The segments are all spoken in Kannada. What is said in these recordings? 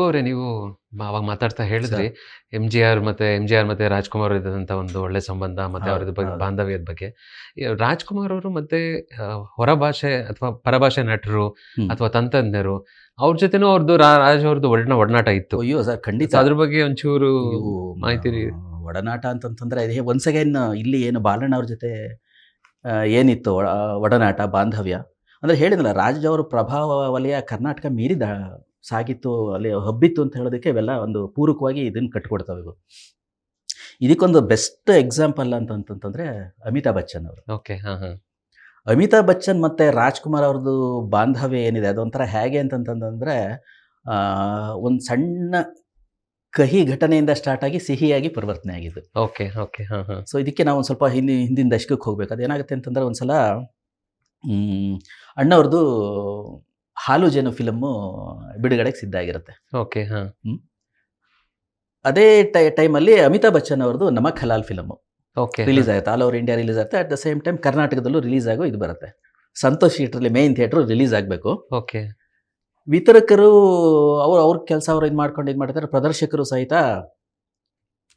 ರಘು ಅವರೇ ನೀವು ಅವಾಗ ಮಾತಾಡ್ತಾ ಹೇಳಿದ್ರಿ. ಎಂ ಜಿ ಆರ್ ಮತ್ತೆ ಎಂ ಜಿ ಆರ್ ಮತ್ತೆ ರಾಜ್ಕುಮಾರ್ ಇದ್ದಂತ ಒಂದು ಒಳ್ಳೆ ಸಂಬಂಧ ಮತ್ತೆ ಹೌದು, ಬಗ್ಗೆ ಬಾಂಧವ್ಯದ ಬಗ್ಗೆ. ರಾಜ್ಕುಮಾರ್ ಅವರು ಮತ್ತೆ ಹೊರಭಾಷೆ ಅಥವಾ ಪರಭಾಷೆ ನಟರು ಅಥವಾ ತಂತ್ರಜ್ಞರು ಅವ್ರ ಜೊತೆನೂ ಅವ್ರದ್ದು ರಾಜ ಅವ್ರದ್ದು ಒಡನ ಒಡನಾಟ ಇತ್ತು. ಅಯ್ಯೋ ಸರ್ ಖಂಡಿತ. ಅದ್ರ ಬಗ್ಗೆ ಒಂಚೂರು ಮಾಹಿತಿ ಒಡನಾಟ ಅಂತಂತಂದ್ರೆ ಅದೇ ಒನ್ಸ್ ಅಗೇನ್ ಇಲ್ಲಿ ಏನು ಬಾಲಣ್ಣ ಅವ್ರ ಜೊತೆ ಏನಿತ್ತು ಒಡ- ಒಡನಾಟ ಬಾಂಧವ್ಯ? ಅಂದ್ರೆ ಹೇಳಿದ್ನಲ್ಲ ರಾಜ್ ಅವರ ಪ್ರಭಾವ ವಲಯ ಕರ್ನಾಟಕ ಮೀರಿದ ಸಾಗಿತ್ತು ಅಲ್ಲಿ ಹಬ್ಬಿತ್ತು ಅಂತ ಹೇಳೋದಕ್ಕೆ ಇವೆಲ್ಲ ಒಂದು ಪೂರಕವಾಗಿ ಇದನ್ನು ಕಟ್ಕೊಡ್ತಾವೆ ಇವು ಇದಕ್ಕೊಂದು ಬೆಸ್ಟ್ ಎಕ್ಸಾಂಪಲ್ ಅಂತಂತಂದ್ರೆ ಅಮಿತಾಬ್ ಬಚ್ಚನ್ ಅವರು. ಓಕೆ ಹಾಂ ಹಾಂ. ಅಮಿತಾಬ್ ಬಚ್ಚನ್ ಮತ್ತೆ ರಾಜ್ಕುಮಾರ್ ಅವ್ರದ್ದು ಬಾಂಧವ್ಯ ಏನಿದೆ ಅದೊಂಥರ ಹೇಗೆ ಅಂತಂತಂದ್ರೆ ಒಂದು ಸಣ್ಣ ಕಹಿ ಘಟನೆಯಿಂದ ಸ್ಟಾರ್ಟ್ ಆಗಿ ಸಿಹಿಯಾಗಿ ಪರಿವರ್ತನೆ ಆಗಿದ್ದು. ಓಕೆ ಓಕೆ ಹಾಂ ಹಾಂ. ಸೊ ಇದಕ್ಕೆ ನಾವು ಒಂದು ಸ್ವಲ್ಪ ಹಿಂದಿ ಹಿಂದಿನ ದಶಕಕ್ಕೆ ಹೋಗ್ಬೇಕು. ಅದೇನಾಗುತ್ತೆ ಅಂತಂದ್ರೆ ಒಂದ್ಸಲ ಸಲ ಅಣ್ಣವ್ರದ್ದು ಹಾಲು ಜೇನು ಫಿಲಮ್ಮು ಬಿಡುಗಡೆಗೆ ಸಿದ್ಧ ಆಗಿರುತ್ತೆ. ಓಕೆ ಹಾ. ಅದೇ ಟೈ ಟೈಮಲ್ಲಿ ಅಮಿತಾಬ್ ಬಚ್ಚನ್ ಅವ್ರದ್ದು Namak Halal film okay release ಆಗುತ್ತೆ ಆಲ್ ಓವರ್ ಇಂಡಿಯಾ ರಿಲೀಸ್ ಆಗುತ್ತೆ. ಅಟ್ ದ ಸೇಮ್ ಟೈಮ್ ಕರ್ನಾಟಕದಲ್ಲೂ ರಿಲೀಸ್ ಆಗೋ ಇದು ಬರುತ್ತೆ. ಸಂತೋಷ್ ಥಿಯೇಟ್ರಲ್ಲಿ ಮೇನ್ ಥಿಯೇಟ್ರು ರಿಲೀಸ್ ಆಗಬೇಕು. ಓಕೆ ವಿತರಕರು ಅವ್ರು ಅವ್ರ ಕೆಲಸ ಅವ್ರು ಇದು ಮಾಡ್ಕೊಂಡು ಇದು ಮಾಡ್ತಾರೆ. ಪ್ರದರ್ಶಕರು ಸಹಿತ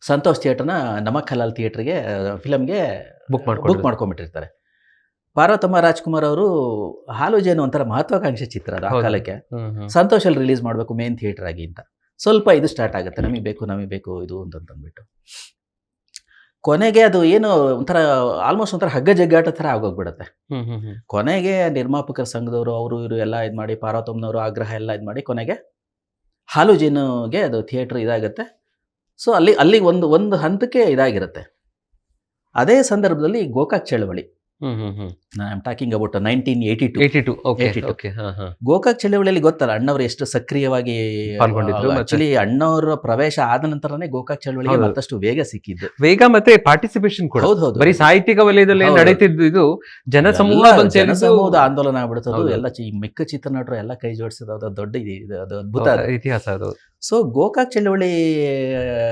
ಸಂತೋಷ್ ಥಿಯೇಟರ್ನ ನಮಕ್ ಹಲಾಲ್ ಥಿಯೇಟ್ರಿಗೆ ಫಿಲಮ್ಗೆ ಬುಕ್ ಬುಕ್ ಮಾಡ್ಕೊಂಬಿಟ್ಟಿರ್ತಾರೆ ಮಾಡ್ಕೊಂಡ್ಬಿಟ್ಟಿರ್ತಾರೆ. ಪಾರ್ವತಮ್ಮ ರಾಜ್ಕುಮಾರ್ ಅವರು ಹಾಲು ಜೇನು ಒಂಥರ ಮಹತ್ವಾಕಾಂಕ್ಷೆ ಚಿತ್ರ ಅದು ಆ ಕಾಲಕ್ಕೆ. ಸಂತೋಷಲ್ಲಿ ರಿಲೀಸ್ ಮಾಡಬೇಕು ಮೇನ್ ಥಿಯೇಟರ್ ಆಗಿ ಅಂತ. ಸ್ವಲ್ಪ ಇದು ಸ್ಟಾರ್ಟ್ ಆಗುತ್ತೆ. ನಮಗೆ ಬೇಕು ನಮಗೆ ಬೇಕು ಇದು ಅಂತಂದ್ಬಿಟ್ಟು ಕೊನೆಗೆ ಅದು ಏನು ಒಂಥರ ಆಲ್ಮೋಸ್ಟ್ ಒಂಥರ ಹಗ್ಗ ಜಗ್ಗಾಟ ಥರ ಆಗೋಗ್ಬಿಡುತ್ತೆ. ಕೊನೆಗೆ ನಿರ್ಮಾಪಕರ ಸಂಘದವರು ಅವರು ಇವರು ಎಲ್ಲ ಇದು ಮಾಡಿ ಪಾರ್ವತಮ್ಮನವರು ಆಗ್ರಹ ಎಲ್ಲ ಇದು ಮಾಡಿ ಕೊನೆಗೆ ಹಾಲು ಜೇನುಗೆ ಅದು ಥಿಯೇಟ್ರ್ ಇದಾಗುತ್ತೆ. ಸೊ ಅಲ್ಲಿ ಅಲ್ಲಿ ಒಂದು ಒಂದು ಹಂತಕ್ಕೆ ಇದಾಗಿರುತ್ತೆ. ಅದೇ ಸಂದರ್ಭದಲ್ಲಿ ಗೋಕಾಕ್ ಚಳವಳಿ. I am talking about nineteen eighty two eighty two okay 82. Okay ಹಾ ಹಾ ಗೋಕಾಕ್ ಚಳವಳಿಯಲ್ಲಿ ಗೊತ್ತಲ್ಲ ಅಣ್ಣವರು ಎಷ್ಟು ಸಕ್ರಿಯವಾಗಿ ಪಾಲ್ಗೊಂಡಿದ್ರು ಆಕ್ಚುಲಿ ಅಣ್ಣವರ ಪ್ರವೇಶ ಆದ ನಂತರನೇ ಗೋಕಾಕ್ ಚಳವಳಿಗೆ. ಮತ್ತಷ್ಟು ವೇಗ ಸಿಕ್ಕಿದ್ದು ವೇಗ ಮತ್ತೆ ಪಾರ್ಟಿಸಿಪೇಷನ್ ಕೂಡ ಹೌದು ಹೌದು ಬರೀ ಸಾಹಿತ್ಯಿಕ ವಲಯದಲ್ಲಿ. ನಡೀತಿದ್ದು ಇದು ಜನಸಮೂಹ ಜನಸಮೂಹದ ಆಂದೋಲನ ಆಗ್ಬಿಡ್ತದ. ಎಲ್ಲ ಮಿಕ್ಕ ಚಿತ್ರನಟರು ಎಲ್ಲ ಕೈ ಜೋಡಿಸಿದ ದೊಡ್ಡ ಅದು ಅದ್ಭುತ ಅದು. ಇತಿಹಾಸ ಅದು ಸೊ ಗೋಕಾಕ್ ಚಳವಳಿ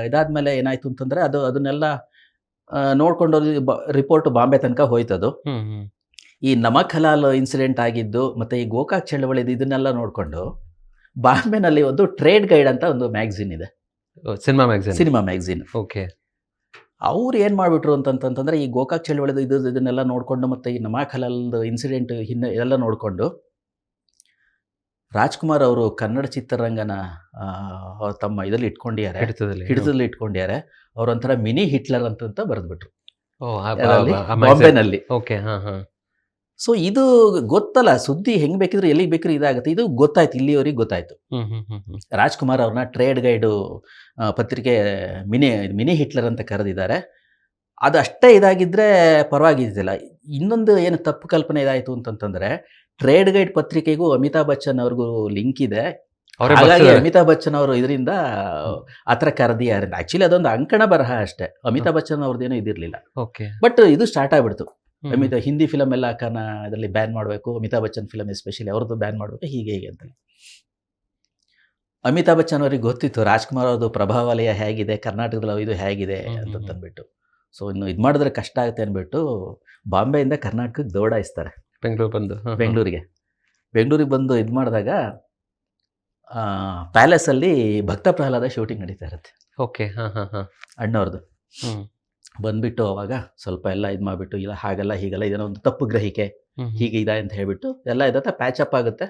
ಇದಾದ್ಮೇಲೆ ಏನಾಯ್ತು ಅಂತಂದ್ರೆ ಅದು ಅದನ್ನೆಲ್ಲ ನೋಡ್ಕೊಂಡು ರಿಪೋರ್ಟ್ ಬಾಂಬೆ ತನಕ ಹೋಯ್ತದು. ಈ ನಮಕ್ ಹಲಾಲ್ ಇನ್ಸಿಡೆಂಟ್ ಆಗಿದ್ದು ಮತ್ತೆ ಈ ಗೋಕಾಕ್ ಚಳವಳಿ ಇದನ್ನೆಲ್ಲ ನೋಡ್ಕೊಂಡು ಬಾಂಬೆನಲ್ಲಿ ಒಂದು ಟ್ರೇಡ್ ಗೈಡ್ ಅಂತ ಒಂದು ಮ್ಯಾಗ್ಝಿನ್ ಇದೆ. Cinema magazine cinema magazine okay ಅವ್ರು ಏನು ಮಾಡಿಬಿಟ್ರು ಅಂತಂತಂದ್ರೆ ಈ ಗೋಕಾಕ್ ಚಳವಳಿದು ಇದು ಇದನ್ನೆಲ್ಲ ನೋಡಿಕೊಂಡು ಮತ್ತು ಈ ನಮಾಕ್ ಹಲಾಲ್ದು ಇನ್ಸಿಡೆಂಟ್ ಹಿನ್ನೆ ಎಲ್ಲ ನೋಡಿಕೊಂಡು ರಾಜ್ಕುಮಾರ್ ಅವರು ಕನ್ನಡ ಚಿತ್ರರಂಗನ ತಮ್ಮ ಇದರಲ್ಲಿ ಇಟ್ಕೊಂಡಿದ್ದಾರೆ. ಹಿಡಿತದಲ್ಲಿ. ಹಿಡಿತದಲ್ಲಿ ಇಟ್ಕೊಂಡಿದ್ದಾರೆ. ಅವ್ರೊಂಥರ ಮಿನಿ ಹಿಟ್ಲರ್ ಅಂತ ಬರೆದ್ಬಿಟ್ರು? ಬಾಂಬೆನಲ್ಲಿ. ಓಕೆ ಹಾ ಹಾ. ಸೊ ಇದು ಗೊತ್ತಲ್ಲ ಸುದ್ದಿ ಹೆಂಗ್ ಬೇಕಿದ್ರೆ ಎಲ್ಲಿಗೆ ಬೇಕಿದ್ರೆ ಇದಾಗುತ್ತೆ. ಇದು ಗೊತ್ತಾಯ್ತು ಇಲ್ಲಿಯವರೆಗೆ ಗೊತ್ತಾಯ್ತು. ರಾಜ್ಕುಮಾರ್ ಅವ್ರನ್ನ ಟ್ರೇಡ್ ಗೈಡು ಪತ್ರಿಕೆ ಮಿನಿ ಮಿನಿ ಹಿಟ್ಲರ್ ಅಂತ ಕರೆದಿದ್ದಾರೆ. ಅದು ಅಷ್ಟೇ ಇದಾಗಿದ್ರೆ ಪರವಾಗಿದ್ದಿಲ್ಲ. ಇನ್ನೊಂದು ಏನು ತಪ್ಪು ಕಲ್ಪನೆ ಇದಾಯಿತು ಅಂತಂತಂದ್ರೆ ಟ್ರೇಡ್ ಗೈಡ್ ಪತ್ರಿಕೆಗೂ ಅಮಿತಾಬ್ ಬಚ್ಚನ್ ಅವ್ರಿಗೂ ಲಿಂಕ್ ಇದೆ. ಅವರೇ ಹಾಗಾಗಿ. ಅಮಿತಾಬ್ ಬಚ್ಚನ್ ಅವರು ಇದರಿಂದ ಆ ಥರ ಕರೆದಿದ್ದಾರೆ ಆಕ್ಚುಲಿ ಅದೊಂದು ಅಂಕಣ ಬರಹ ಅಷ್ಟೇ. ಅಮಿತಾಬ್ ಬಚ್ಚನ್ ಅವ್ರದ್ದೇನೋ ಇದಿರಲಿಲ್ಲ. ಬಟ್ ಇದು ಸ್ಟಾರ್ಟ್ ಆಗ್ಬಿಡ್ತು. ಅಮಿತಾ ಹಿಂದಿ ಫಿಲಮ್ ಎಲ್ಲ ಕನ್ನ ಅದರಲ್ಲಿ ಬ್ಯಾನ್ ಮಾಡಬೇಕು. ಅಮಿತಾಬ್ ಬಚ್ಚನ್ ಫಿಲಮ್ ಎಸ್ಪೆಷಲಿ ಅವ್ರದ್ದು ಬ್ಯಾನ್ ಮಾಡಬೇಕು. ಹೀಗೆ ಹೀಗೆ ಅಂತ ಅಮಿತಾಬ್ ಬಚ್ಚನ್ ಅವ್ರಿಗೆ ಗೊತ್ತಿತ್ತು ರಾಜ್ಕುಮಾರ್ ಅವ್ರದ್ದು ಪ್ರಭಾವಲಯ ಹೇಗಿದೆ ಕರ್ನಾಟಕದಲ್ಲಿ ಇದು ಹೇಗಿದೆ ಅಂತ. ಅಂದ್ಬಿಟ್ಟು. ಸೊ ಇನ್ನು ಇದು ಮಾಡಿದ್ರೆ ಕಷ್ಟ ಆಗುತ್ತೆ ಅಂದ್ಬಿಟ್ಟು ಬಾಂಬೆಯಿಂದ ಕರ್ನಾಟಕಕ್ಕೆ ದೌಡಾಯಿಸ್ತಾರೆ ಬೆಂಗಳೂರು ಬಂದು. ಬೆಂಗಳೂರಿಗೆ. ಬೆಂಗಳೂರಿಗೆ ಬಂದು ಇದು ಮಾಡಿದಾಗ ಪ್ಯಾಲೇಸಲ್ಲಿ ಭಕ್ತ ಪ್ರಹ್ಲಾದ ಶೂಟಿಂಗ್ ನಡೀತಾ ಇರುತ್ತೆ. ಓಕೆ ಹಾಂ ಹಾಂ ಹಾಂ. ಅಣ್ಣವ್ರದ್ದು. ಬಂದ್ಬಿಟ್ಟು ಅವಾಗ ಸ್ವಲ್ಪ ಎಲ್ಲ ಇದು ಮಾಡಿಬಿಟ್ಟು ಇಲ್ಲ ಹಾಗೆಲ್ಲ ಹೀಗಲ್ಲ ಇದೇನೋ ಒಂದು ತಪ್ಪು ಗ್ರಹಿಕೆ. ಹೀಗೆ ಇದೆ ಅಂತ ಹೇಳ್ಬಿಟ್ಟು ಎಲ್ಲ ಇದತ್ತೆ ಪ್ಯಾಚ್ ಅಪ್ ಆಗುತ್ತೆ.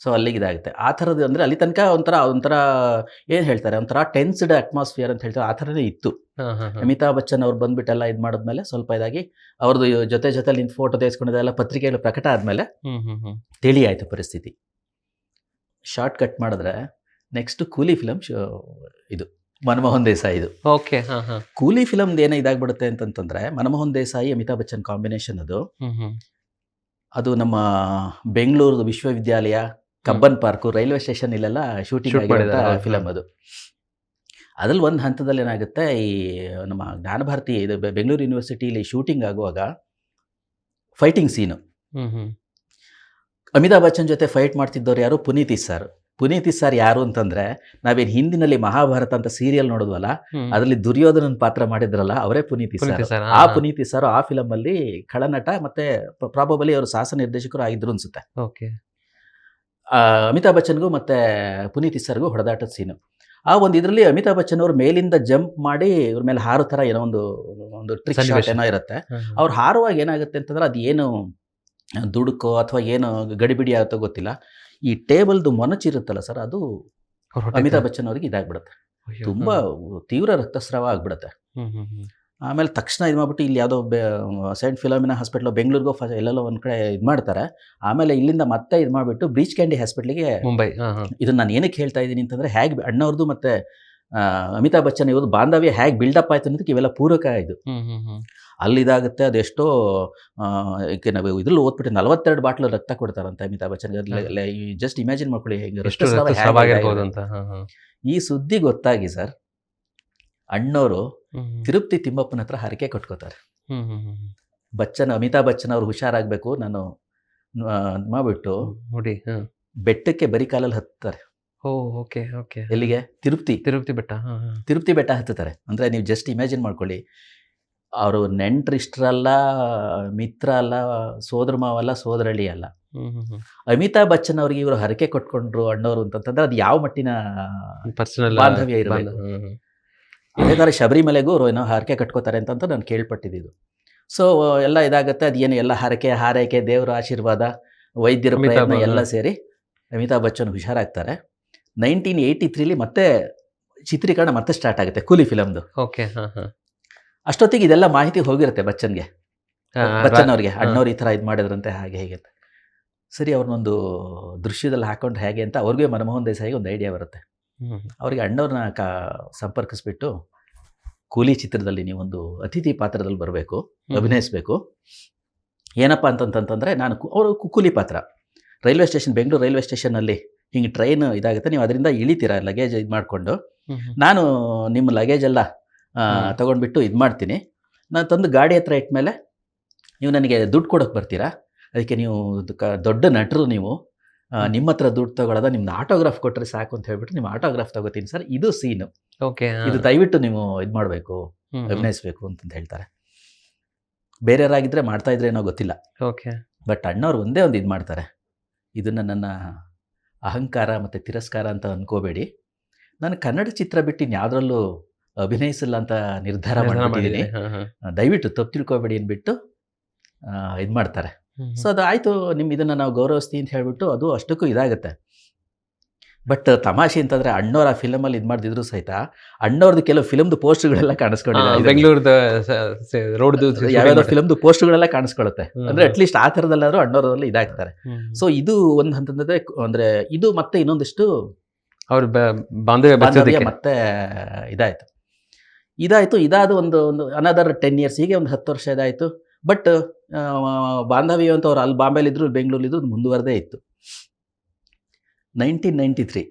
ಸೊ ಅಲ್ಲಿಗೆ ಇದಾಗುತ್ತೆ. ಆ ಥರದ್ದು ಅಂದರೆ ಅಲ್ಲಿ ತನಕ ಒಂಥರ ಒಂಥರ ಏನು ಹೇಳ್ತಾರೆ ಒಂಥರ ಟೆನ್ಸ್ಡ್ ಅಟ್ಮಾಸ್ಫಿಯರ್ ಅಂತ ಹೇಳ್ತಾರೆ ಆ ಥರನೇ ಇತ್ತು. ಹಾ ಹಾ ಹಾ. ಅಮಿತಾಬ್ ಬಚ್ಚನ್ ಅವ್ರು ಬಂದ್ಬಿಟ್ಟೆಲ್ಲ ಇದು ಮಾಡಿದ್ಮೇಲೆ ಸ್ವಲ್ಪ ಇದಾಗಿ ಅವ್ರದ್ದು ಜೊತೆ ಜೊತೆಲಿ ನಿಂತು ಫೋಟೋ ತೆಗೆಸ್ಕೊಂಡಿದ್ದೆಲ್ಲ ಪತ್ರಿಕೆಗಳು ಪ್ರಕಟ ಆದಮೇಲೆ ತಿಳಿ ಆಯಿತು ಪರಿಸ್ಥಿತಿ. ಶಾರ್ಟ್ ಕಟ್ ಮಾಡಿದ್ರೆ ನೆಕ್ಸ್ಟ್ ಕೂಲಿ ಫಿಲಮ್ ಇದು ಮನಮೋಹನ್ ದೇಸಾಯಿ ಇದು. ಓಕೆ ಕೂಲಿ ಫಿಲಮ್ದು ಏನೋ ಇದಾಗ್ಬಿಡುತ್ತೆ ಅಂತಂತಂದ್ರೆ ಮನಮೋಹನ್ ದೇಸಾಯಿ ಅಮಿತಾಬ್ ಬಚ್ಚನ್ ಕಾಂಬಿನೇಷನ್ ಅದು. ಅದು ನಮ್ಮ ಬೆಂಗಳೂರು ವಿಶ್ವವಿದ್ಯಾಲಯ ಕಬ್ಬನ್ ಪಾರ್ಕು ರೈಲ್ವೆ ಸ್ಟೇಷನ್ ಇಲ್ಲೆಲ್ಲ ಶೂಟಿಂಗ್ ಆಗಿರೋ ಫಿಲಮ್ ಅದು. ಅದ್ರಲ್ಲಿ ಒಂದು ಹಂತದಲ್ಲಿ ಏನಾಗುತ್ತೆ ಈ ನಮ್ಮ ಜ್ಞಾನಭಾರತಿ ಇದು ಬೆಂಗಳೂರು ಯೂನಿವರ್ಸಿಟಿಲಿ ಶೂಟಿಂಗ್ ಆಗುವಾಗ ಫೈಟಿಂಗ್ ಸೀನು ಅಮಿತಾಬ್ ಬಚ್ಚನ್ ಜೊತೆ ಫೈಟ್ ಮಾಡ್ತಿದ್ದವ್ರು ಯಾರು? ಪುನೀತಿ ಸರ್ ಪುನೀತಿ ಸರ್ ಯಾರು ಅಂತಂದ್ರೆ ನಾವೇನು ಹಿಂದಿನಲ್ಲಿ ಮಹಾಭಾರತ ಅಂತ ಸೀರಿಯಲ್ ನೋಡಿದ್ವಲ್ಲ. ಅದರಲ್ಲಿ ದುರ್ಯೋಧನನ್ ಪಾತ್ರ ಮಾಡಿದ್ರಲ್ಲ ಅವರೇ ಪುನೀತಿ ಸರ್ ಆ. ಪುನೀತಿ ಸರ್ ಆ ಫಿಲಮ್ ಅಲ್ಲಿ ಖಳನಟ ಮತ್ತೆ ಪ್ರಾಬಬಲಿ ಅವರು ಸಾಹಸ ನಿರ್ದೇಶಕರು ಆಗಿದ್ರು ಅನ್ಸುತ್ತೆ. ಅಮಿತಾಬ್ ಬಚ್ಚನ್ಗೂ ಮತ್ತೆ ಪುನೀತ್ ಸರ್ಗೂ ಹೊಡೆದಾಟದ ಸೀನು ಆ ಒಂದು ಇದರಲ್ಲಿ ಅಮಿತಾಬ್ ಬಚ್ಚನ್ ಅವರು ಮೇಲಿಂದ ಜಂಪ್ ಮಾಡಿ ಇವ್ರ ಮೇಲೆ ಹಾರೋ ತರ ಏನೋ ಒಂದು ಒಂದು ಟ್ರಿಕ್ ಶಾಟ್. ಏನೋ ಇರುತ್ತೆ. ಅವ್ರು ಹಾರುವಾಗ ಏನಾಗುತ್ತೆ ಅಂತಂದ್ರೆ ಅದು ಏನು ದುಡುಕೋ ಅಥವಾ ಏನು ಗಡಿಬಿಡಿ ಆಗುತ್ತೋ ಗೊತ್ತಿಲ್ಲ. ಈ ಟೇಬಲ್ದು ಮೊನಚಿರುತ್ತಲ್ಲ ಸರ್ ಅದು ಅಮಿತಾಬ್ ಬಚ್ಚನ್ ಅವ್ರಿಗೆ ಇದಾಗ್ಬಿಡುತ್ತೆ. ತುಂಬ ತೀವ್ರ ರಕ್ತಸ್ರಾವ ಆಗ್ಬಿಡುತ್ತೆ. ಆಮೇಲೆ ತಕ್ಷಣ ಇದು ಮಾಡ್ಬಿಟ್ಟು ಇಲ್ಲಿ ಯಾವುದೋ ಸೈಂಟ್ ಫಿಲೊಮಿನಾ ಹಾಸ್ಪಿಟ್ಲು ಬೆಂಗಳೂರಿಗೋ ಫ ಎಲ್ಲೆಲ್ಲೋ ಒಂದು ಕಡೆ ಇದು ಮಾಡ್ತಾರೆ. ಆಮೇಲೆ ಇಲ್ಲಿಂದ ಮತ್ತೆ ಇದು ಮಾಡಿಬಿಟ್ಟು ಬ್ರೀಚ್ ಕ್ಯಾಂಡಿ ಹಾಸ್ಪಿಟ್ಲಿಗೆ ಮುಂಬೈ ಇದನ್ನ ನಾನು ಏನಕ್ಕೆ ಹೇಳ್ತಾ ಇದ್ದೀನಿ ಅಂತಂದರೆ ಹೇಗೆ ಅಣ್ಣವ್ರದ್ದು ಮತ್ತು ಅಮಿತಾಬ್ ಬಚ್ಚನ್ ಇವ್ರದ್ದು ಬಾಂಧವ್ಯ ಹೇಗೆ ಬಿಲ್ಡಪ್ ಆಯ್ತು ಅನ್ನೋದಕ್ಕೆ ಇವೆಲ್ಲ ಪೂರಕ ಇದು. ಅಲ್ಲಿದಾಗುತ್ತೆ ಅದೆಷ್ಟೋ ಈಗ ನಾವು ಇದ್ರಲ್ಲಿ ಓದ್ಬಿಟ್ಟು ನಲವತ್ತೆರಡು ಬಾಟ್ಲು ರಕ್ತ ಕೊಡ್ತಾರಂತೆ ಅಮಿತಾಬ್ ಬಚ್ಚನ್ ಜಸ್ಟ್ ಇಮ್ಯಾಜಿನ್ ಮಾಡ್ಕೊಳ್ಳಿ ಹೇಗೆ ಈ ಸುದ್ದಿ ಗೊತ್ತಾಗಿ ಸರ್ ಅಣ್ಣವರು ತಿರುಪ್ತಿ ತಿಮ್ಮಪ್ಪನ ಹತ್ರ ಹರಕೆ ಕಟ್ಕೋತಾರೆ. ಬಚ್ಚನ್ ಅಮಿತಾಬ್ ಬಚ್ಚನ್ ಅವ್ರು ಹುಷಾರಾಗಬೇಕು ನಾನು ಮಾಡಿಬಿಟ್ಟು ಬೆಟ್ಟಕ್ಕೆ ಬರಿ ಕಾಲಲ್ಲಿ ಹತ್ತಾರೆ. Okay okay. ಎಲ್ಲಿಗೆ? ತಿರುಪ್ತಿ. ತಿರುಪತಿ ಬೆಟ್ಟ ತಿರುಪ್ತಿ ಬೆಟ್ಟ ಹತ್ತುತ್ತಾರೆ. ಅಂದರೆ ನೀವು ಜಸ್ಟ್ ಇಮ್ಯಾಜಿನ್ ಮಾಡ್ಕೊಳ್ಳಿ. ಅವರು ನೆಂಟ್ರಿಷ್ಟ್ರಲ್ಲ ಮಿತ್ರ ಅಲ್ಲ ಸೋದರ ಮಾವಲ್ಲ ಸೋದರಳ್ಳಿ ಅಲ್ಲ. ಅಮಿತಾಬ್ ಬಚ್ಚನ್ ಅವ್ರಿಗೆ ಇವರು ಹರಕೆ ಕೊಟ್ಕೊಂಡ್ರು ಅಣ್ಣವರು ಅಂತಂತಂದ್ರೆ ಅದು ಯಾವ ಮಟ್ಟಿನ ಪರ್ಸನಲ್ ಬಾಂಧವ್ಯ ಇರಬೇಕು. ಅದೇ ಥರ ಶಬರಿಮಲೆಗೂ ಅವರು ಏನೋ ಹರಕೆ ಕಟ್ಕೋತಾರೆ ಅಂತಂತ ನಾನು ಕೇಳ್ಪಟ್ಟಿದ್ದು ಸೊ ಎಲ್ಲ ಇದಾಗುತ್ತೆ ಅದೇನು ಎಲ್ಲ ಹರಕೆ ಹಾರೈಕೆ ದೇವರ ಆಶೀರ್ವಾದ ವೈದ್ಯರ ಪ್ರಯತ್ನ ಎಲ್ಲ ಸೇರಿ ಅಮಿತಾಬ್ ಬಚ್ಚನ್ ಹುಷಾರಾಗ್ತಾರೆ. ನೈನ್ಟೀನ್ ಏಯ್ಟಿ ತ್ರೀಲಿ ಮತ್ತೆ ಚಿತ್ರೀಕರಣ ಮತ್ತೆ ಸ್ಟಾರ್ಟ್ ಆಗುತ್ತೆ ಕೂಲಿ ಫಿಲಮ್ದು. ಓಕೆ ಅಷ್ಟೊತ್ತಿಗೆ ಇದೆಲ್ಲ ಮಾಹಿತಿ ಹೋಗಿರುತ್ತೆ ಬಚ್ಚನ್ಗೆ. ಬಚ್ಚನ್ ಅವ್ರಿಗೆ ಅಣ್ಣವ್ರು ಈ ಥರ ಇದು ಮಾಡಿದ್ರಂತೆ ಹಾಗೆ ಹೇಗೆ ಅಂತ. ಸರಿ ಅವ್ರನ್ನೊಂದು ದೃಶ್ಯದಲ್ಲಿ ಹಾಕೊಂಡು ಹೇಗೆ ಅಂತ ಅವ್ರಿಗೆ ಮನಮೋಹನ್ ದೇಸಾಯಿಗೆ ಒಂದು ಐಡಿಯಾ ಬರುತ್ತೆ. ಅವರಿಗೆ ಅಣ್ಣವ್ರನ್ನ ಕಾ ಸಂಪರ್ಕಿಸ್ಬಿಟ್ಟು ಕೂಲಿ ಚಿತ್ರದಲ್ಲಿ ನೀವೊಂದು ಅತಿಥಿ ಪಾತ್ರದಲ್ಲಿ ಬರಬೇಕು ಅಭಿನಯಿಸ್ಬೇಕು. ಏನಪ್ಪ ಅಂತಂತಂತಂದರೆ ನಾನು ಅವರು ಕೂಲಿ ಪಾತ್ರ. ರೈಲ್ವೆ ಸ್ಟೇಷನ್ ಬೆಂಗಳೂರು ರೈಲ್ವೆ ಸ್ಟೇಷನಲ್ಲಿ ಹಿಂಗೆ ಟ್ರೈನ್ ಇದಾಗುತ್ತೆ ನೀವು ಅದರಿಂದ ಇಳಿತೀರಾ ಲಗೇಜ್ ಇದು ಮಾಡಿಕೊಂಡು. ನಾನು ನಿಮ್ಮ ಲಗೇಜ್ ಎಲ್ಲ. ತಗೊಂಡ್ಬಿಟ್ಟು ಇದು ಮಾಡ್ತೀನಿ. ನಾನು ತಂದು ಗಾಡಿ ಹತ್ರ ಇಟ್ಮೇಲೆ ನೀವು ನನಗೆ ದುಡ್ಡು ಕೊಡೋಕೆ ಬರ್ತೀರಾ? ಅದಕ್ಕೆ ನೀವು ದೊಡ್ಡ ನಟರು ನೀವು. ನಿಮ್ಮ ಹತ್ರ ದುಡ್ಡು ತಗೊಳ್ಳೋದ ನಿಮ್ದು ಆಟೋಗ್ರಾಫ್ ಕೊಟ್ಟರೆ ಸಾಕು ಅಂತ ಹೇಳ್ಬಿಟ್ಟು ನಿಮ್ಮ ಆಟೋಗ್ರಾಫ್ ತಗೋತೀನಿ ಸರ್. ಇದು ಸೀನು ಓಕೆ ಇದು ದಯವಿಟ್ಟು ನೀವು ಇದು ಮಾಡಬೇಕು. ಅಭಿನಯಿಸಬೇಕು ಅಂತಂದು ಹೇಳ್ತಾರೆ. ಬೇರೆಯವರಾಗಿದ್ದರೆ ಮಾಡ್ತಾ ಇದ್ರೇನೋ ಗೊತ್ತಿಲ್ಲ. ಓಕೆ. ಬಟ್ ಅಣ್ಣವ್ರು ಒಂದೇ ಒಂದು ಇದು ಮಾಡ್ತಾರೆ. ಇದನ್ನು ನನ್ನ ಅಹಂಕಾರ ಮತ್ತು ತಿರಸ್ಕಾರ ಅಂತ ಅನ್ಕೋಬೇಡಿ. ನಾನು ಕನ್ನಡ ಚಿತ್ರ ಬಿಟ್ಟು ಇನ್ಯಾವುದ್ರಲ್ಲೂ ಅಭಿನಯಿಸಲ್ಲ ಅಂತ ನಿರ್ಧಾರ ಮಾಡಿದ್ದೀನಿ. ದಯವಿಟ್ಟು ತಪ್ಪು ತಿಳ್ಕೊಬೇಡಿ ಅಂದ್ಬಿಟ್ಟು ಇದು ಮಾಡ್ತಾರೆ. ಸೊ ಅದು ಆಯಿತು ನಿಮ್ಮ ಇದನ್ನು ನಾವು ಗೌರವಿಸ್ತೀವಿ ಅಂತ ಹೇಳಿಬಿಟ್ಟು ಅದು ಅಷ್ಟಕ್ಕೂ ಇದಾಗುತ್ತೆ. ಬಟ್ ತಮಾಷೆ ಅಂತಂದ್ರೆ ಅಣ್ಣವ್ರ ಆ ಫಿಲಮಲ್ಲಿ ಇದು ಮಾಡ್ದಿದ್ರು ಸಹಿತ ಅಣ್ಣವ್ರದ್ದು ಕೆಲವು ಫಿಲಮ್ದು ಪೋಸ್ಟ್ಗಳೆಲ್ಲ ಕಾಣಿಸ್ಕೊಂಡಿದ್ದಾರೆ ಬೆಂಗಳೂರದ ರೋಡ್ದು ಯಾವ್ಯಾವ ಫಿಲಮ್ದು ಪೋಸ್ಟ್ಗಳೆಲ್ಲ ಕಾಣಿಸ್ಕೊಳ್ಳುತ್ತೆ. ಅಂದ್ರೆ ಅಂದ್ರೆ ಅಟ್ಲೀಸ್ಟ್ ಆ ಥರದಲ್ಲಾದ್ರೂ ಅಣ್ಣವ್ರಲ್ಲಿ ಇದಾಗ್ತಾರೆ. ಸೊ ಇದು ಒಂದು ಹಂತಂದ್ರೆ ಅಂದ್ರೆ ಇದು ಮತ್ತೆ ಇನ್ನೊಂದಿಷ್ಟು ಅವ್ರ ಬಾಂಧವ್ಯ ಮತ್ತೆ ಇದಾಯ್ತು. ಇದಾಯ್ತು ಇದಾದ ಒಂದು ಒಂದು ಅನದರ್ ಟೆನ್ ಇಯರ್ಸ್ ಹೀಗೆ ಒಂದು ಹತ್ತು ವರ್ಷ ಇದಾಯ್ತು. ಬಟ್ ಬಾಂಧವ್ಯ ಅಂತ ಅವ್ರು ಅಲ್ಲಿ ಬಾಂಬೆಲಿದ್ರು ಬೆಂಗಳೂರಲ್ಲಿದ್ರು ಮುಂದುವರೆದೇ ಇತ್ತು. Nineteen ninety three.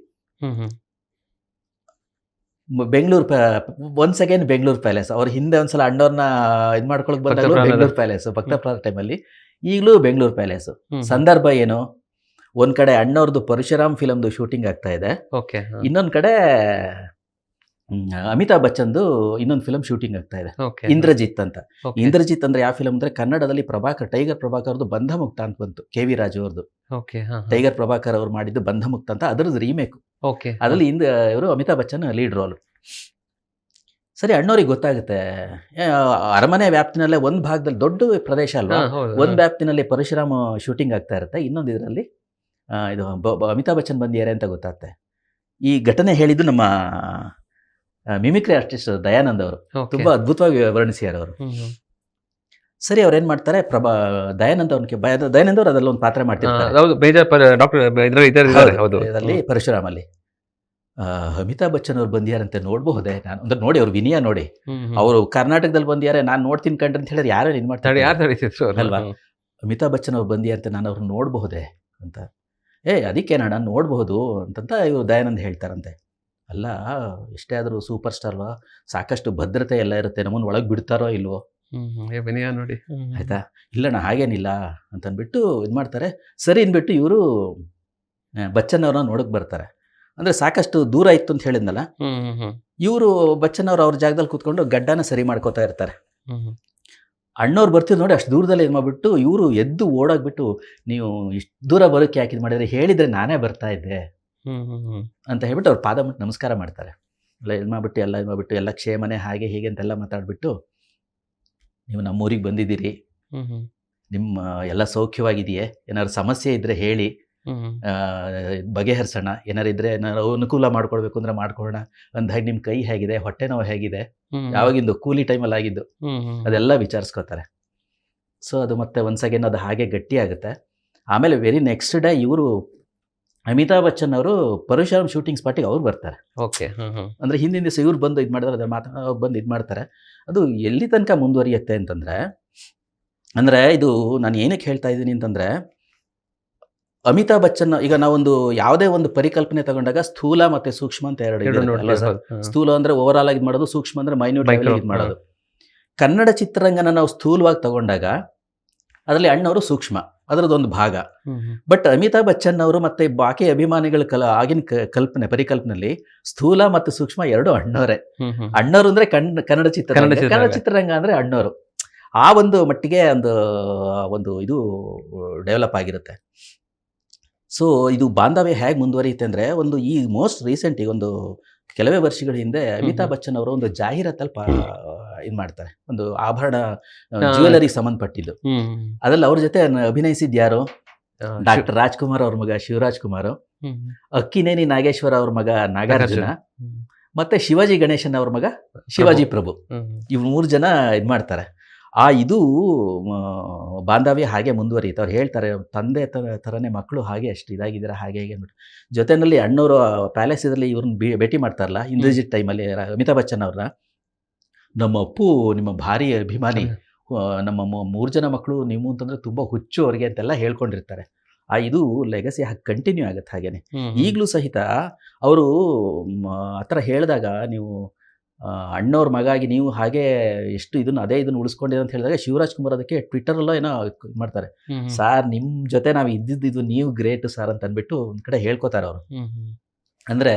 Bengaluru once again Bengaluru palace. ಅವ್ರ ಹಿಂದೆ ಒಂದ್ಸಲ ಅಣ್ಣವ್ರನ್ನ ಇದು ಮಾಡ್ಕೊಳಕ್ ಬಂದಾಗ ಬೆಂಗಳೂರು ಪ್ಯಾಲೇಸ್ ಟೈಮ್ ಟೈಮಲ್ಲಿ. ಈಗಲೂ ಬೆಂಗಳೂರು ಪ್ಯಾಲೇಸ್. ಸಂದರ್ಭ ಏನು? ಒಂದ್ ಕಡೆ ಅಣ್ಣವ್ರದ್ದು ಪರಶುರಾಮ್ ಫಿಲಮ್ದು ಶೂಟಿಂಗ್ ಆಗ್ತಾ ಇದೆ. ಇನ್ನೊಂದ್ ಕಡೆ ಅಮಿತಾಬ್ ಬಚ್ಚನ್ದು ಇನ್ನೊಂದು ಫಿಲಮ್ ಶೂಟಿಂಗ್ ಆಗ್ತಾ ಇದೆ. ಇಂದ್ರಜಿತ್ ಅಂತ. ಇಂದ್ರಜಿತ್ ಅಂದ್ರೆ ಯಾವ ಫಿಲಮ್ ಅಂದ್ರೆ ಕನ್ನಡದಲ್ಲಿ ಪ್ರಭಾಕರ್ ಟೈಗರ್ ಪ್ರಭಾಕರ್ದು ಬಂಧ ಮುಕ್ತ ಅಂತ ಬಂತು ಕೆ ವಿ ರಾಜು ಅವ್ರದ್ದು. ಟೈಗರ್ ಪ್ರಭಾಕರ್ ಅವ್ರು ಮಾಡಿದ್ದು ಬಂಧ ಮುಕ್ತ ಅಂತ ಅದರದ್ದು ರೀಮೇಕ್ ಓಕೆ ಅದರಲ್ಲಿ ಇಂದ ಇವರು ಅಮಿತಾಬ್ ಬಚ್ಚನ್ ಲೀಡ್ ರೋಲ್ ಸರಿ ಅಣ್ಣವ್ರಿಗೆ ಗೊತ್ತಾಗುತ್ತೆ. ಅರಮನೆ ವ್ಯಾಪ್ತಿನಲ್ಲೇ ಒಂದು ಭಾಗದಲ್ಲಿ ದೊಡ್ಡ ಪ್ರದೇಶ ಅಲ್ವಾ? ಒಂದ್. ವ್ಯಾಪ್ತಿನಲ್ಲಿ ಪರಶುರಾಮ ಶೂಟಿಂಗ್ ಆಗ್ತಾ ಇರುತ್ತೆ. ಇನ್ನೊಂದು ಇದರಲ್ಲಿ ಇದು ಅಮಿತಾಬ್ ಬಚ್ಚನ್ ಬಂದಿದ್ದಾರೆ ಅಂತ ಗೊತ್ತಾಗುತ್ತೆ. ಈ ಘಟನೆ ಹೇಳಿದ್ದು ನಮ್ಮ ಮಿಮಿಕ್ರಿ ಆರ್ಟಿಸ್ಟ್ ದಯಾನಂದ್ ಅವರು. ತುಂಬಾ ಅದ್ಭುತವಾಗಿ ವರ್ಣಿಸಿದ್ದಾರೆ ಅವರು. ಸರಿ ಅವ್ರು ಏನ್ ಮಾಡ್ತಾರೆ? ಪ್ರಭಾ ದಯಾನಂದ್ ಅವ್ರಿಗೆ ದಯಾನಂದ್ ಅವರು ಅದರಲ್ಲಿ ಒಂದು ಪಾತ್ರ ಮಾಡ್ತಿರ್ತಾರೆ. ಹೌದು ಬೇಜಾರ್ ಡಾಕ್ಟರ್ ಇದ್ರಲ್ಲಿ ಪರಶುರಾಮಲ್ಲಿ. ಅಮಿತಾಬ್ ಬಚ್ಚನ್ ಅವ್ರು ಬಂದಿಯಾರಂತೆ ನೋಡಬಹುದೇ? ನಾನು ಅಂದ್ರೆ ನೋಡಿ ಅವ್ರು ವಿನಯ ನೋಡಿ. ಅವರು ಕರ್ನಾಟಕದಲ್ಲಿ ಬಂದಿದ್ದಾರೆ ನಾನು ನೋಡ್ತೀನಿ ಕಂಡ್ರೆ ಅಂತ ಹೇಳಿದ್ರೆ ಯಾರು ಇದು ಮಾಡ್ತಾರೆ? ಯಾರು? ಅಲ್ವಾ? ಅಮಿತಾಬ್ ಬಚ್ಚನ್ ಅವ್ರು ಬಂದಿಯಾರಂತೆ ನಾನು ಅವ್ರನ್ನ ನೋಡಬಹುದೇ ಅಂತ. ಏ ಅದಕ್ಕೆ ನಾನು ನೋಡಬಹುದು ಅಂತಂತ ಇವರು ದಯಾನಂದ್ ಹೇಳ್ತಾರಂತೆ. ಅಲ್ಲ ಎಷ್ಟೇ ಆದರೂ ಸೂಪರ್ ಸ್ಟಾರ್ ಅಲ್ವಾ ಸಾಕಷ್ಟು ಭದ್ರತೆ ಎಲ್ಲ ಇರುತ್ತೆ ನಮ್ಮನ್ನು ಒಳಗೆ ಬಿಡ್ತಾರೋ ಇಲ್ವೋ. ಏ ವಿನಯ ನೋಡಿ. ಆಯಿತಾ? ಇಲ್ಲಣ್ಣ ಹಾಗೇನಿಲ್ಲ ಅಂತಂದ್ಬಿಟ್ಟು ಇದು ಮಾಡ್ತಾರೆ. ಸರಿ ಅಂದ್ಬಿಟ್ಟು ಇವರು ಬಚ್ಚನ್ ಅವ್ರನ್ನ ನೋಡಕ್ಕೆ ಬರ್ತಾರೆ. ಅಂದರೆ ಸಾಕಷ್ಟು ದೂರ ಇತ್ತು ಅಂತ ಹೇಳಿದ್ನಲ್ಲ. ಇವರು ಬಚ್ಚನ್ ಅವ್ರು ಅವ್ರ ಜಾಗದಲ್ಲಿ ಕೂತ್ಕೊಂಡು ಗಡ್ಡನ ಸರಿ ಮಾಡ್ಕೋತಾ ಇರ್ತಾರೆ. ಅಣ್ಣವ್ರು ಬರ್ತಿದ್ರು ನೋಡಿ ಅಷ್ಟು ದೂರದಲ್ಲಿ ಇದು ಮಾಡಿಬಿಟ್ಟು ಇವರು ಎದ್ದು ಓಡೋಗ್ಬಿಟ್ಟು ನೀವು ಇಷ್ಟು ದೂರ ಬರೋಕ್ಕೆ ಯಾಕೆ ಇದು ಮಾಡಿದ್ರೆ? ಹೇಳಿದರೆ ನಾನೇ ಬರ್ತಾ ಇದ್ದೆ. ಅಂತ ಹೇಳ್ಬಿಟ್ಟು ಅವ್ರು ಪಾದ ಮುಟ್ಟು ನಮಸ್ಕಾರ ಮಾಡ್ತಾರೆ. ಎಲ್ಲ ಇದು ಮಾಡಿಬಿಟ್ಟು ಎಲ್ಲ ಇದು ಮಾಡಿಬಿಟ್ಟು ಎಲ್ಲ ಕ್ಷೇಮನೆ ಹಾಗೆ ಹೀಗೆ ಅಂತೆಲ್ಲ ಮಾತಾಡ್ಬಿಟ್ಟು ನೀವು ನಮ್ಮೂರಿಗೆ ಬಂದಿದ್ದೀರಿ. ಹ್ಮ್ ಹ್ಮ್. ನಿಮ್ಮ ಎಲ್ಲ ಸೌಖ್ಯವಾಗಿದೆಯೇ? ಏನಾದ್ರು ಸಮಸ್ಯೆ ಇದ್ರೆ ಹೇಳಿ. ಹ್ಮ್ ಹ್ಮ್. ಬಗೆಹರಿಸೋಣ. ಏನಾರು ಇದ್ರೆ ಏನಾರು ಅನುಕೂಲ ಮಾಡ್ಕೊಳ್ಬೇಕು ಅಂದ್ರೆ ಮಾಡ್ಕೊಳ್ಳೋಣ. ಅಂದಾಗ ನಿಮ್ಮ ಕೈ ಹೇಗಿದೆ ಹೊಟ್ಟೆ ನೋವು ಹೇಗಿದೆ? ಹ್ಮ್ ಯಾವಾಗಿಂದು? ಕೂಲಿ ಟೈಮಲ್ಲಿ ಆಗಿದ್ದು. ಹ್ಮ್ ಹ್ಮ್ ಅದೆಲ್ಲ ವಿಚಾರಿಸ್ಕೋತಾರೆ. ಸೊ ಅದು ಮತ್ತೆ ಒನ್ಸ್ ಅಗೇನ್ ಅದು ಹಾಗೆ ಗಟ್ಟಿ ಆಗುತ್ತೆ ಆಮೇಲೆ ವೆರಿ ನೆಕ್ಸ್ಟ್ ಡೇ ಇವರು ಅಮಿತಾಬ್ ಬಚ್ಚನ್ ಅವರು ಪರಶುರಾಮ್ ಶೂಟಿಂಗ್ ಸ್ಪಾಟಿಗೆ ಅವ್ರು ಬರ್ತಾರೆ. ಓಕೆ ಅಂದರೆ ಹಿಂದಿನ ದಿವಸ ಇವ್ರು ಬಂದು ಇದು ಮಾಡಿದ್ರೆ ಅದ್ರ ಮಾತ ಬಂದು ಇದು ಮಾಡ್ತಾರೆ. ಅದು ಎಲ್ಲಿ ತನಕ ಮುಂದುವರಿಯುತ್ತೆ ಅಂತಂದರೆ ಅಂದರೆ ಇದು ನಾನು ಏನಕ್ಕೆ ಹೇಳ್ತಾ ಇದ್ದೀನಿ ಅಂತಂದರೆ ಅಮಿತಾಬ್ ಬಚ್ಚನ್ ಈಗ ನಾವೊಂದು ಯಾವುದೇ ಒಂದು ಪರಿಕಲ್ಪನೆ ತಗೊಂಡಾಗ ಸ್ಥೂಲ ಮತ್ತೆ ಸೂಕ್ಷ್ಮ ಅಂತ ಎರಡು. ಸ್ಥೂಲ ಅಂದರೆ ಓವರ್ ಆಲ್ ಆಗಿ ಮಾಡೋದು ಸೂಕ್ಷ್ಮ ಅಂದರೆ ಮೈನ್ಯೂಟ್ ಇದು ಮಾಡೋದು. ಕನ್ನಡ ಚಿತ್ರರಂಗನ ನಾವು ಸ್ಥೂಲವಾಗಿ ತಗೊಂಡಾಗ ಅದರಲ್ಲಿ ಅಣ್ಣವರು ಸೂಕ್ಷ್ಮ. ಅದರದೊಂದು ಭಾಗ. ಬಟ್ ಅಮಿತಾಬ್ ಬಚ್ಚನ್ ಅವರು ಮತ್ತೆ ಬಾಕಿ ಅಭಿಮಾನಿಗಳ ಕಲ ಆಗಿನ ಕಲ್ಪನೆ ಪರಿಕಲ್ಪನೆಯಲ್ಲಿ ಸ್ಥೂಲ ಮತ್ತು ಸೂಕ್ಷ್ಮ ಎರಡು ಅಣ್ಣವರೇ. ಅಣ್ಣವರು ಅಂದ್ರೆ ಕನ್ನಡ ಕನ್ನಡ ಚಿತ್ರರಂಗ ಕನ್ನಡ ಚಿತ್ರರಂಗ. ಅಂದ್ರೆ ಅಣ್ಣವರು ಆ ಒಂದು ಮಟ್ಟಿಗೆ ಒಂದು ಒಂದು ಇದು ಡೆವಲಪ್ ಆಗಿರುತ್ತೆ ಸೊ ಇದು ಬಾಂಧವ್ಯ ಹೇಗೆ ಮುಂದುವರಿಯುತ್ತೆ ಅಂದ್ರೆ ಒಂದು ಈ ಮೋಸ್ಟ್ ರೀಸೆಂಟ್ ಈಗ ಒಂದು ಕೆಲವೇ ವರ್ಷಗಳ ಹಿಂದೆ ಅಮಿತಾಬ್ ಬಚ್ಚನ್ ಅವರು ಒಂದು ಜಾಹೀರಾತಲ್ಲಿ ಇದು ಮಾಡ್ತಾರೆ. ಒಂದು ಆಭರಣ ಜ್ಯುವೆಲರಿ ಜ್ಯುವೆಲರಿಗೆ ಸಂಬಂಧಪಟ್ಟಿದ್ದು. ಅದ್ರಲ್ಲಿ ಅವ್ರ ಜೊತೆ ಅಭಿನಯಿಸಿದ್ ಯಾರು? ಆ, ಡಾಕ್ಟರ್ ರಾಜ್ಕುಮಾರ್ ಅವ್ರ ಮಗ ಶಿವರಾಜ್ ಕುಮಾರ್. ಅಕ್ಕಿನೇನಿ ನಾಗೇಶ್ವರ ಅವ್ರ ಮಗ ನಾಗಾರ್ಜುನ. ಮತ್ತೆ ಶಿವಾಜಿ ಗಣೇಶನ್ ಅವ್ರ ಮಗ ಶಿವಾಜಿ ಪ್ರಭು. ಇವ್ ಮೂರು ಜನ ಇದು ಮಾಡ್ತಾರೆ. ಆ ಇದು ಬಾಂಧವ್ಯ ಹಾಗೆ ಮುಂದುವರಿಯುತ್ತೆ. ಅವ್ರು ಹೇಳ್ತಾರೆ ತಂದೆ ತರ ಥರನೇ ಮಕ್ಕಳು ಹಾಗೆ ಅಷ್ಟು ಇದಾಗಿದ್ದಾರೆ ಹಾಗೆ ಹೀಗೆ ಅಂದ್ಬಿಟ್ಟು. ಜೊತೆನಲ್ಲಿ ಅಣ್ಣವರು ಪ್ಯಾಲೇಸ್ ಇದರಲ್ಲಿ ಇವ್ರನ್ನ ಭೇಟಿ ಮಾಡ್ತಾರಲ್ಲ ಇಂದ್ರಜಿತ್ ಟೈಮಲ್ಲಿ ಅಮಿತಾಬ್ ಬಚ್ಚನ್ ಅವ್ರನ್ನ. ನಮ್ಮ ಅಪ್ಪು ನಿಮ್ಮ ಭಾರಿ ಅಭಿಮಾನಿ ನಮ್ಮ ಮೂರು ಜನ ಮಕ್ಕಳು ನೀವು ಅಂತಂದ್ರೆ ತುಂಬ ಹುಚ್ಚು ಅವ್ರಿಗೆ ಅಂತೆಲ್ಲ ಹೇಳ್ಕೊಂಡಿರ್ತಾರೆ ಆ ಇದು ಲೆಗಸಿ ಹಾಗೆ ಕಂಟಿನ್ಯೂ ಆಗುತ್ತೆ ಹಾಗೇನೆ. ಈಗಲೂ ಸಹಿತ ಅವರು ಆ ಥರ ಹೇಳಿದಾಗ ನೀವು ಅಣ್ಣವ್ರ ಮಗಾಗಿ ನೀವು ಹಾಗೆ ಎಷ್ಟು ಇದನ್ನು ಅದೇ ಇದನ್ನು ಉಳಿಸ್ಕೊಂಡಿದೆ ಅಂತ ಹೇಳಿದಾಗ ಶಿವರಾಜ್ ಕುಮಾರ್ ಅದಕ್ಕೆ ಟ್ವಿಟರಲ್ಲೋ ಏನೋ ಮಾಡ್ತಾರೆ. ಸಾರ್ ನಿಮ್ಮ ಜೊತೆ ನಾವು ಇದ್ದಿದ್ದು ಇದು ನೀವು ಗ್ರೇಟ್ ಸರ್ ಅಂತ ಅಂದ್ಬಿಟ್ಟು ಒಂದು ಕಡೆ ಹೇಳ್ಕೊತಾರೆ ಅವರು. ಅಂದರೆ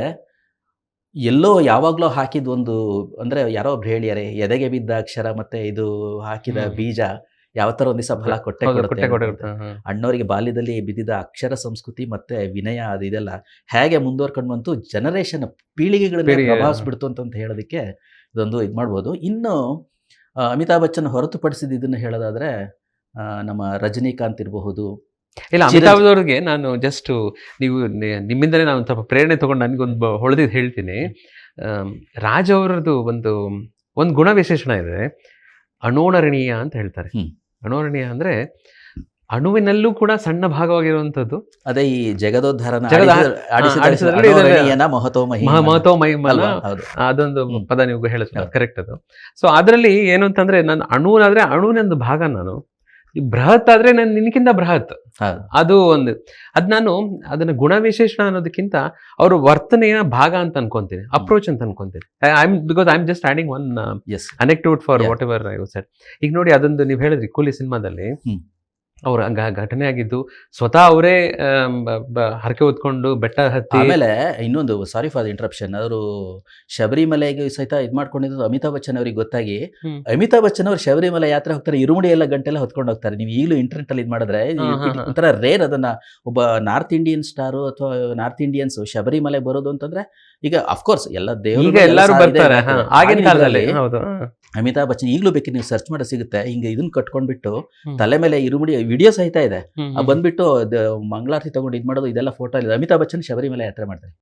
ಎಲ್ಲೋ ಯಾವಾಗಲೂ ಹಾಕಿದ ಒಂದು ಅಂದರೆ ಯಾರೋ ಒಬ್ರು ಹೇಳಿಯಾರೆ ಎದೆಗೆ ಬಿದ್ದ ಅಕ್ಷರ ಮತ್ತೆ ಇದು ಹಾಕಿದ ಬೀಜ ಯಾವ ಥರ ಒಂದು ದಿವಸ ಫಲ ಕೊಟ್ಟೆ ಕೊಡುತ್ತೆ. ಅಣ್ಣವರಿಗೆ ಬಾಲ್ಯದಲ್ಲಿ ಬಿದ್ದಿದ್ದ ಅಕ್ಷರ ಸಂಸ್ಕೃತಿ ಮತ್ತೆ ವಿನಯ ಅದು ಇದೆಲ್ಲ ಹೇಗೆ ಮುಂದುವರ್ಕೊಂಡು ಬಂತು ಜನರೇಷನ್ ಪೀಳಿಗೆಗಳನ್ನ ಪೀಳಿಗೆ, ಪ್ರಭಾವಿಸ್ಬಿಡ್ತು ಅಂತ ಹೇಳೋದಕ್ಕೆ ಇದೊಂದು ಇದು ಮಾಡ್ಬೋದು. ಇನ್ನು ಅಮಿತಾಬ್ ಬಚ್ಚನ್ ಹೊರತುಪಡಿಸಿದ ಇದನ್ನು ಹೇಳೋದಾದ್ರೆ ನಮ್ಮ ರಜನಿಕಾಂತ್ ಇರಬಹುದು ಇಲ್ಲ ಅಮಿತಾಬ್ದವ್ರಿಗೆ ನಾನು ಜಸ್ಟ್ ನೀವು ನಿಮ್ಮಿಂದಲೇ ನಾನು ಸ್ವಲ್ಪ ಪ್ರೇರಣೆ ತಗೊಂಡು ನನಗೊಂದು ಹೊಳೆದಿದ್ದು ಹೇಳ್ತೀನಿ. ರಾಜ ರಾಜ್ ಅವರದ್ದು ಒಂದು ಒಂದು ಗುಣ ವಿಶೇಷಣ ಇದೆ. ಅಣೋಣರಣೀಯ ಅಂತ ಹೇಳ್ತಾರೆ. ಅಣೋರಣೀಯ ಅಂದ್ರೆ ಅಣುವಿನಲ್ಲೂ ಕೂಡ ಸಣ್ಣ ಭಾಗವಾಗಿರುವಂತದ್ದು ಅದೇ ಈ ಜಗದೋದ್ಧಾರನ? ಅದೊಂದು ಪದ ನೀವು ಹೇಳ ಕರೆಕ್ಟ್ ಅದು ಸೊ ಅದರಲ್ಲಿ ಏನು ಅಂತಂದ್ರೆ ನಾನು ಅಣುನಾದ್ರೆ ಅಣುವಿನೊಂದು ಭಾಗ ನಾನು. ಈ ಬೃಹತ್ ಆದ್ರೆ ನಾನು ನಿನಕಿಂತ ಬೃಹತ್. ಅದು ಒಂದು. ಅದ್ ನಾನು ಅದನ್ನ ಗುಣ ವಿಶೇಷಣ ಅನ್ನೋದಕ್ಕಿಂತ ಅವ್ರ ವರ್ತನೆಯ ಭಾಗ ಅಂತ ಅನ್ಕೊಂತೀನಿ ಅಪ್ರೋಚ್ ಅಂತ ಅನ್ಕೊಂತೀನಿ. I because I am just adding one as anecdote for whatever ಈಗ ನೋಡಿ ಅದೊಂದು ನೀವು ಹೇಳಿದ್ರಿ ಕೂಲಿ ಸಿನಿಮಾದಲ್ಲಿ. ಅವ್ರ ಘಟನೆ ಆಗಿದ್ದು ಸ್ವತಃ ಅವರೇ ಹರಕೆ ಹೊತ್ಕೊಂಡು ಬೆಟ್ಟ ಹತ್ತಿ ಆಮೇಲೆ ಇನ್ನೊಂದು ಸಾರಿ ಫಾರ್ ಇಂಟ್ರಪ್ಷನ್ ಅವರು ಶಬರಿಮಲೆಗೆ ಸಹಿತ ಇದು ಮಾಡ್ಕೊಂಡಿದ್ದು ಅಮಿತಾಬ್ ಬಚ್ಚನ್ ಅವ್ರಿಗೆ ಗೊತ್ತಾಗಿ. ಅಮಿತಾಬ್ ಬಚ್ಚನ್ ಅವರು ಶಬರಿಮಲೆ ಯಾತ್ರೆ ಹೋಗ್ತಾರೆ ಇರುಮುಡಿ ಎಲ್ಲ ಗಂಟೆಲ್ಲ ಹೊತ್ಕೊಂಡು ಹೋಗ್ತಾರೆ ನೀವು ಈಗಲೂ ಇಂಟರ್ನೆಟ್ ಅಲ್ಲಿ ಇದು ಮಾಡಿದ್ರೆ. ಒಂಥರ ರೇರ್ ಅದನ್ನ ಒಬ್ಬ ನಾರ್ತ್ ಇಂಡಿಯನ್ ಸ್ಟಾರು ಅಥವಾ ನಾರ್ತ್ ಇಂಡಿಯನ್ಸ್ ಶಬರಿಮಲೆ ಬರೋದು ಅಂತಂದ್ರೆ ಈಗ ಅಫ್ಕೋರ್ಸ್ ಎಲ್ಲ ದೇವರು ಎಲ್ಲರೂ ಬರ್ತಾರೆ ಆಗಿನ ಕಾಲದಲ್ಲಿ ಅಮಿತಾಬ್ ಬಚ್ಚನ್ ಈಗಲೂ ಬೇಕು ನೀವು ಸರ್ಚ್ ಮಾಡಿ ಸಿಗುತ್ತೆ ಹಿಂಗೆ ಇದನ್ನ ಕಟ್ಕೊಂಡ್ಬಿಟ್ಟು. ತಲೆ ಮೇಲೆ ಇರುಮುಡಿ ವಿಡಿಯೋ ಸಹಿತ ಇದೆ. ಆ ಬಂದ್ಬಿಟ್ಟು ಮಂಗಳಾರತಿ ತಗೊಂಡು ಇದ್ ಮಾಡೋದು ಇದೆಲ್ಲ ಫೋಟೋ ಇದೆ. ಅಮಿತಾಬ್ ಬಚ್ಚನ್ ಶಬರಿಮಲೆ ಯಾತ್ರೆ ಮಾಡ್ತಾರೆ.